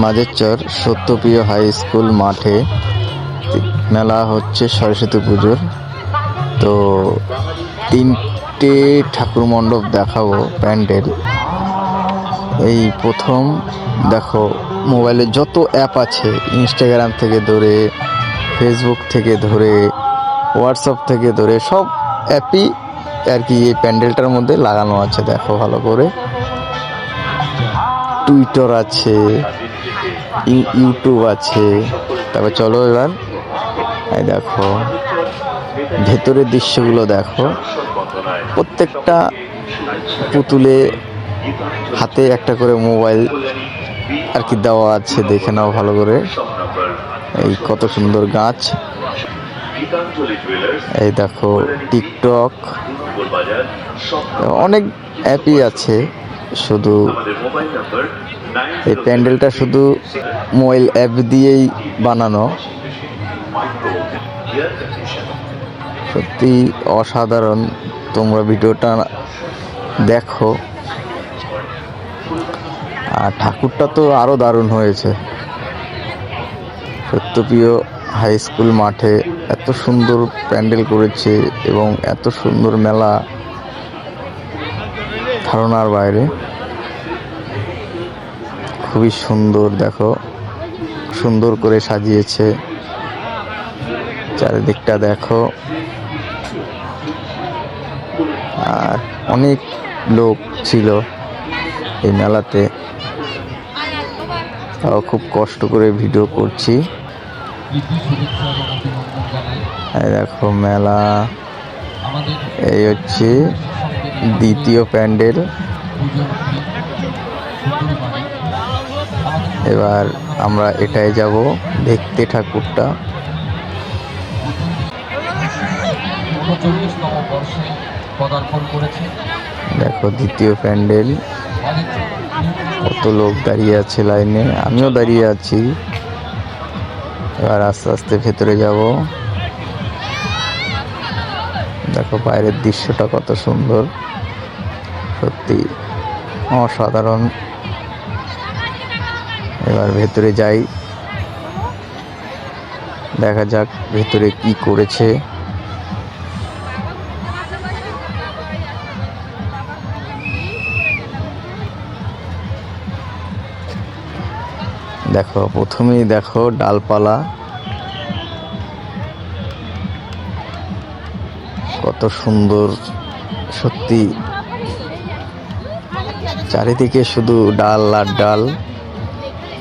Majherchar Satyapriya high school মাঠে মেলা হচ্ছে সরস্বতী পুজোর। তো তিনটে ঠাকুর মণ্ডপ দেখাবো প্যান্ডেল। এই প্রথম দেখো, মোবাইলে যত অ্যাপ আছে ইনস্টাগ্রাম থেকে ধরে ফেসবুক থেকে ধরে হোয়াটসঅ্যাপ থেকে ধরে, সব অ্যাপই আর কি এই প্যান্ডেলটার মধ্যে লাগানো আছে, দেখো ভালো করে। টুইটার আছে ইউটিউব আছে। তারপর চলো এবার। দেখো, ভেতরের দৃশ্যগুলো দেখো। প্রত্যেকটা পুতুলে হাতে একটা করে মোবাইল আর কি দেওয়া আছে, দেখে নাও ভালো করে। এই কত সুন্দর গাছ। এই দেখো, টিকটক। অনেক অ্যাপই আছে, শুধু এই প্যান্ডেলটা শুধু মোবাইল অ্যাপ দিয়েই বানানো। সত্যি অসাধারণ। তোমরা ভিডিওটা দেখো। আর ঠাকুরটা তো আরও দারুণ হয়েছে। সত্যপ্রিয় হাই স্কুল মাঠে এত সুন্দর প্যান্ডেল করেছে এবং এত সুন্দর মেলা ধারণার বাইরে। খুবই সুন্দর, দেখো। সুন্দর করে সাজিয়েছে। চারিদিকটা দেখো। আর অনেক লোক ছিল এই মেলাতে। তাও খুব কষ্ট করে ভিডিও করছি। দেখো মেলা। এই হচ্ছে দ্বিতীয় প্যান্ডেল। এবার আমরা এটাই যাব দেখতে ঠাকুরটা। দেখো দ্বিতীয় প্যান্ডেল। কত লোক দাঁড়িয়ে আছে লাইনে। আমিও দাঁড়িয়ে আছি। এবার আস্তে আস্তে ভেতরে যাব। দেখো বাইরের দৃশ্যটা কত সুন্দর। সত্যি অসাধারণ। এবার ভেতরে যাই। দেখা যাক ভেতরে কি করেছে। দেখো, প্রথমেই দেখো ডালপালা। কত সুন্দর, সত্যি। চারিদিকে শুধু ডাল আর ডাল।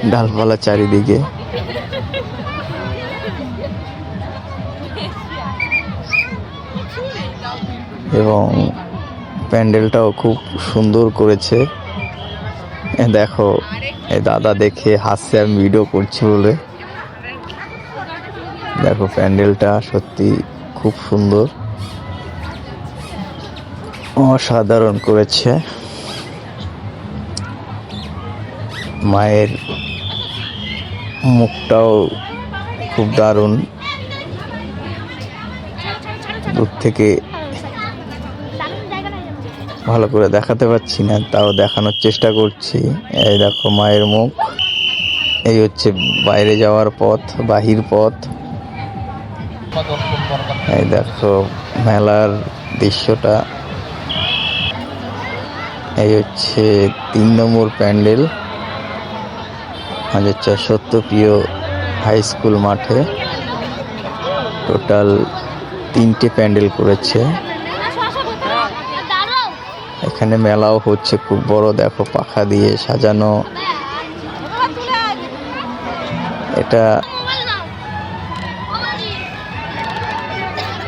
ডালপালা চারিদিকে। এবং প্যান্ডেলটাও খুব সুন্দর করেছে। দেখো এই দাদা দেখে হাসছে আমি ভিডিও করছি বলে। দেখো প্যান্ডেলটা সত্যি খুব সুন্দর। অসাধারণ করেছে। মায়ের মুখটাও খুব দারুণ। দূর থেকে ভালো করে দেখাতে পারছি না, তাও দেখানোর চেষ্টা করছি। এই দেখো মায়ের মুখ। এই হচ্ছে বাইরে যাওয়ার পথ, বাহির পথ। এই দেখো মেলার দৃশ্যটা। এই হচ্ছে তিন নম্বর প্যান্ডেল। আমাদের চার সত্যপ্রিয় হাই স্কুল মাঠে টোটাল তিনটে প্যান্ডেল করেছে। এখানে মেলাও হচ্ছে, খুব বড়, দেখো, পাখা দিয়ে সাজানো। এটা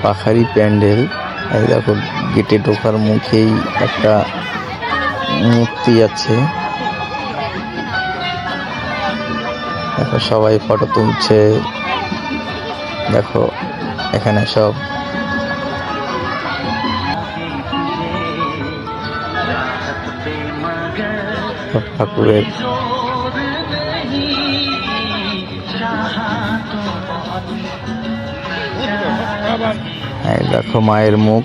পাখারি প্যান্ডেল। এই দেখো, গেটে ঢোকার মুখেই একটা মূর্তি আছে। দেখো সবাই ফটো তুলছে। দেখো এখানে সব। ঠাকুরের দেখো মায়ের মুখ।